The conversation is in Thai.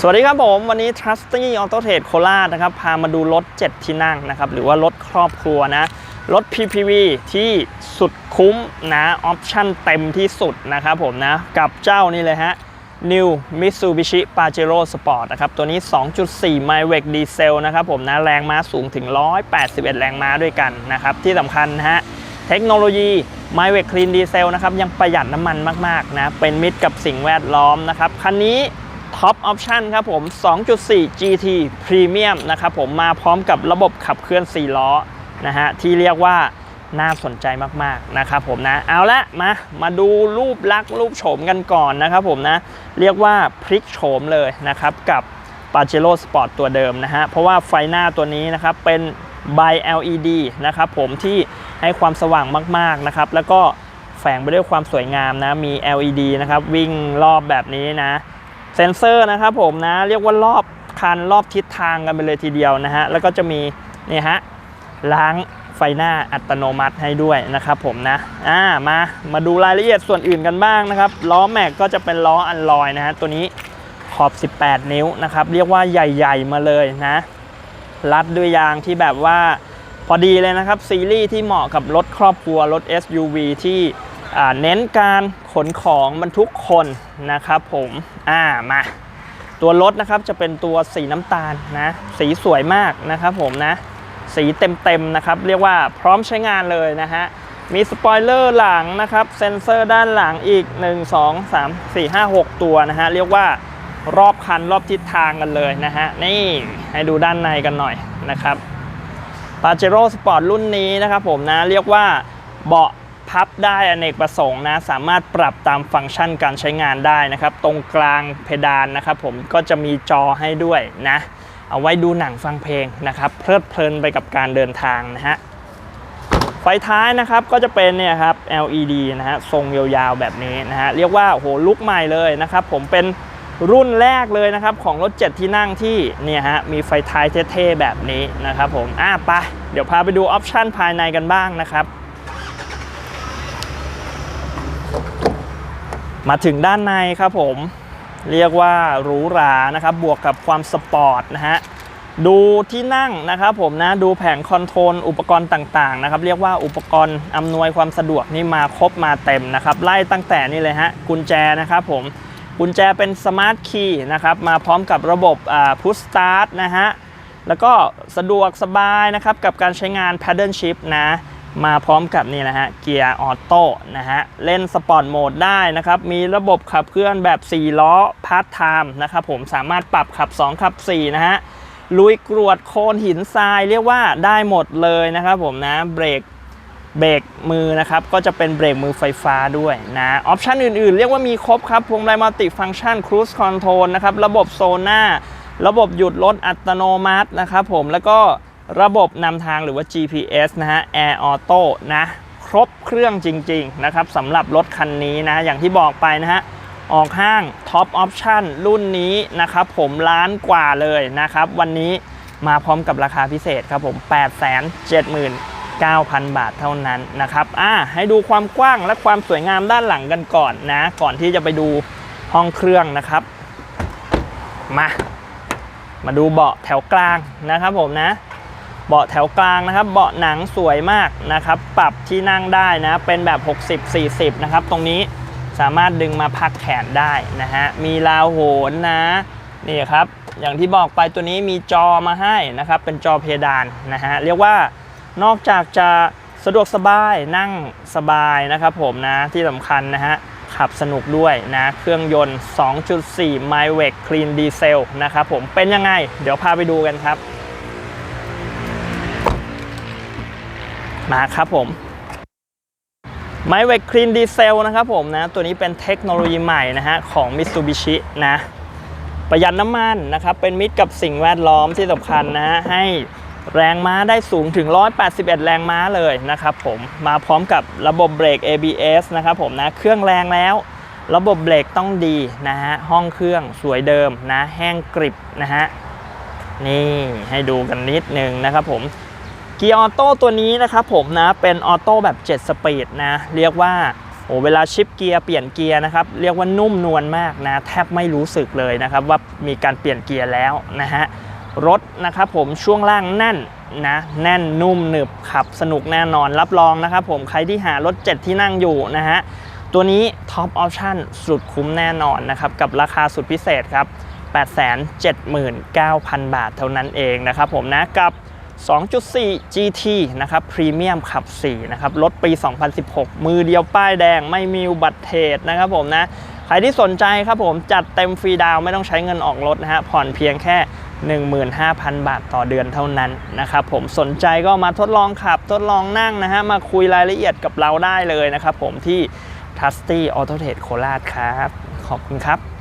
สวัสดีครับผม วันนี้ Trusty Auto Trade โคราชนะครับ พามาดูรถ 7 ที่นั่งนะครับ หรือว่ารถครอบครัวนะ รถ PPV ที่สุดคุ้มนะ ออปชั่นเต็มที่สุดนะครับผมนะ กับเจ้านี่เลยฮะ New Mitsubishi Pajero Sport นะครับ ตัวนี้ 2.4 m y w e c Diesel นะครับผมนะ แรงม้าสูงถึง 181 แรงม้าด้วยกันนะครับ ที่สำคัญนะฮะเทคโนโลยี m y w e c Clean Diesel นะครับ ยังประหยัดน้ำมันมาก ๆ นะ เป็นมิตรกับสิ่งแวดล้อมนะครับ คันนี้ ท็อปออปชันครับผม 2.4 GT Premium นะครับผมมาพร้อมกับระบบขับเคลื่อน 4 ล้อนะฮะที่เรียกว่าน่าสนใจมากๆนะครับผมนะเอาละมามาดูรูปลักษ์รูปโฉมกันก่อนนะครับผมนะเรียกว่าพลิกโฉมเลยนะครับกับ p a j e r o Sport ตัวเดิมนะฮะเพราะว่าไฟหน้าตัวนี้นะครับเป็น by LED นะครับผมที่ให้ความสว่างมากๆนะครับแล้วก็แฝงไปด้วยความสวยงามนะมี LED นะครับวิ่งรอบแบบนี้นะ เซนเซอร์นะครับผมนะเรียกว่ารอบคันรอบทิศทางกันไปเลยทีเดียวนะฮะแล้วก็จะมีนี่ฮะล้างไฟหน้าอัตโนมัติให้ด้วยนะครับผมนะอ่ามามาดูรายละเอียดส่วนอื่นกันบ้างนะครับล้อแม็กก็จะเป็นล้ออันลอยนะฮะตัวนี้ขอบ 18 นิ้วนะครับเรียกว่าใหญ่ ๆ มาเลยนะรัดด้วยยางที่แบบว่าพอดีเลยนะครับซีรีส์ที่เหมาะกับรถครอบครัวรถ SUV ที่อ่ เน้นการขนของบรรทุกคนนะครับผมอ่ามาตัวรถนะครับจะเป็นตัวสีน้ำตาลนะสีสวยมากนะครับผมนะสีเต็มๆนะครับเรียกว่าพร้อมใช้งานเลยนะฮะมีสปอยเลอร์หลังนะครับเซ็นเซอร์ด้านหลังอีก 1 2 3 4 5 6 ตัวนะฮะเรียกว่ารอบคันรอบทิศทางกันเลยนะฮะนี่ให้ดูด้านในกันหน่อยนะครับ p a j e r o Sport รุ่นนี้นะครับผมนะเรียกว่าเบาะ พับได้อเนกประสงค์นะสามารถปรับตามฟังก์ชันการใช้งานได้นะครับ ตรงกลางเพดานนะครับผมก็จะมีจอให้ด้วยนะ เอาไว้ดูหนังฟังเพลงนะครับ เพลิดเพลินไปกับการเดินทางนะฮะไฟท้ายนะครับก็จะเป็นเนี่ยครับ LED นะฮะทรงยาวๆแบบนี้นะฮะเรียกว่าโหลุกใหม่เลยนะครับ ผมเป็นรุ่นแรกเลยนะครับของรถ 7 ที่นั่งที่เนี่ยฮะมีไฟท้ายเท่ๆแบบนี้นะครับผมอะไปเดี๋ยวพาไปดูออปชันภายในกันบ้างนะครับ มาถึงด้านในครับผมเรียกว่าหรูหรานะครับบวกกับความสปอร์ตนะฮะดูที่นั่งนะครับผมนะดูแผงคอนโทรลอุปกรณ์ต่างๆนะครับเรียกว่าอุปกรณ์อำนวยความสะดวกนี่มาครบมาเต็มนะครับไล่ตั้งแต่นี่เลยฮะกุญแจนะครับผมกุญแจเป็นสมาร์ทคีย์นะครับมาพร้อมกับระบบพุชสตาร์ทนะฮะแล้วก็สะดวกสบายนะครับกับการใช้งาน Paddle Shift นะ มาพร้อมกับนี่นะฮะเกียร์ออโต้นะฮะเล่นสปอร์ตโหมดได้นะครับ มีระบบขับเคลื่อนแบบ 4 ล้อพาร์ทไทม์นะครับผมสามารถปรับขับ 2 ขับ 4 นะฮะลุยกรวดโคลนหินทรายเรียกว่าได้หมดเลยนะครับผมนะเบรกเบรกมือนะครับ ก็จะเป็นเบรกมือไฟฟ้าด้วยนะออปชันอื่นๆ เรียกว่ามีครบครับพวงมาลัยมัลติฟัง c t ชันครู e คอนโทรลนะครับ ระบบโซน่าระบบหยุดรถอัตโนมัตินะครับผมแล้วก็ ระบบนำทางหรือว่า GPS นะฮะ Air Auto นะ ครบเครื่องจริง ๆ นะครับสำหรับรถคันนี้นะ อย่างที่บอกไปนะฮะ ออกห้างท็อปออปชั่นรุ่นนี้นะครับผมล้านกว่าเลยนะครับ วันนี้มาพร้อมกับราคาพิเศษครับผม 879,000 บาทเท่านั้นนะครับอ่าให้ดูความกว้างและความสวยงามด้านหลังกันก่อนนะ ก่อนที่จะไปดูห้องเครื่องนะครับ มา มาดูเบาะแถวกลางนะครับผมนะ เบาะแถวกลางนะครับ เบาะหนังสวยมากนะครับ ปรับที่นั่งได้นะ เป็นแบบ 60-40 นะครับ ตรงนี้สามารถดึงมาพักแขนได้นะฮะ มีราวโหนนะ นี่ครับ อย่างที่บอกไปตัวนี้มีจอมาให้นะครับ เป็นจอเพดานนะฮะ เรียกว่านอกจากจะสะดวกสบายนั่งสบายนะครับผมนะที่สำคัญนะฮะ ขับสนุกด้วยนะ เครื่องยนต์ 2.4 m y w e c Clean Diesel นะครับผมเป็นยังไง เดี๋ยวพาไปดูกันครับ มาครับผม m y w e c Clean Diesel นะครับผมนะ ตัวนี้เป็นเทคโนโลยีใหม่นะฮะของ Mitsubishi นะ ประหยัดน้ำมันนะครับ เป็นมิตรกับสิ่งแวดล้อมที่สำคัญนะฮะให้แรงม้าได้สูงถึง 181 แรงม้าเลยนะครับผมมาพร้อมกับระบบเบรก ABS นะครับผมนะเครื่องแรงแล้ว ระบบเบรกต้องดีนะฮะห้องเครื่องสวยเดิมนะแห้งกริบนะฮะนี่ให้ดูกันนิดนึงนะครับผม เกียร์ออโต้ตัวนี้นะครับผมนะเป็นออโต้แบบ 7 สปีดนะ เรียกว่าโอ้เวลาชิปเกียร์เปลี่ยนเกียร์นะครับเรียกว่านุ่มนวลมากนะ แทบไม่รู้สึกเลยนะครับ ว่ามีการเปลี่ยนเกียร์แล้วนะฮะรถนะครับผมช่วงล่างแน่นนะแน่นนุ่มหนึบขับสนุกแน่นอนรับรองนะครับผมใครที่หารถ 7 ที่นั่งอยู่นะฮะตัวนี้ท็อปออปชั่นสุดคุ้มแน่นอนนะครับกับราคาสุดพิเศษครับ 879,000 บาทเท่านั้นเองนะครับผมนะกับ 2.4 GT นะครับพรีเมียมขับ4นะครับรถปี 2016 มือเดียวป้ายแดงไม่มีอุบัติเหตุนะครับผมนะ ใครที่สนใจครับผมจัดเต็มฟรีดาวไม่ต้องใช้เงินออกรถนะฮะผ่อนเพียงแค่ 15,000 บาทต่อเดือนเท่านั้นนะครับผมสนใจก็มาทดลองขับทดลองนั่งนะฮะมาคุยรายละเอียดกับเราได้เลยนะครับผมที่ Trusty Auto Trade โคราชครับ ขอบคุณครับ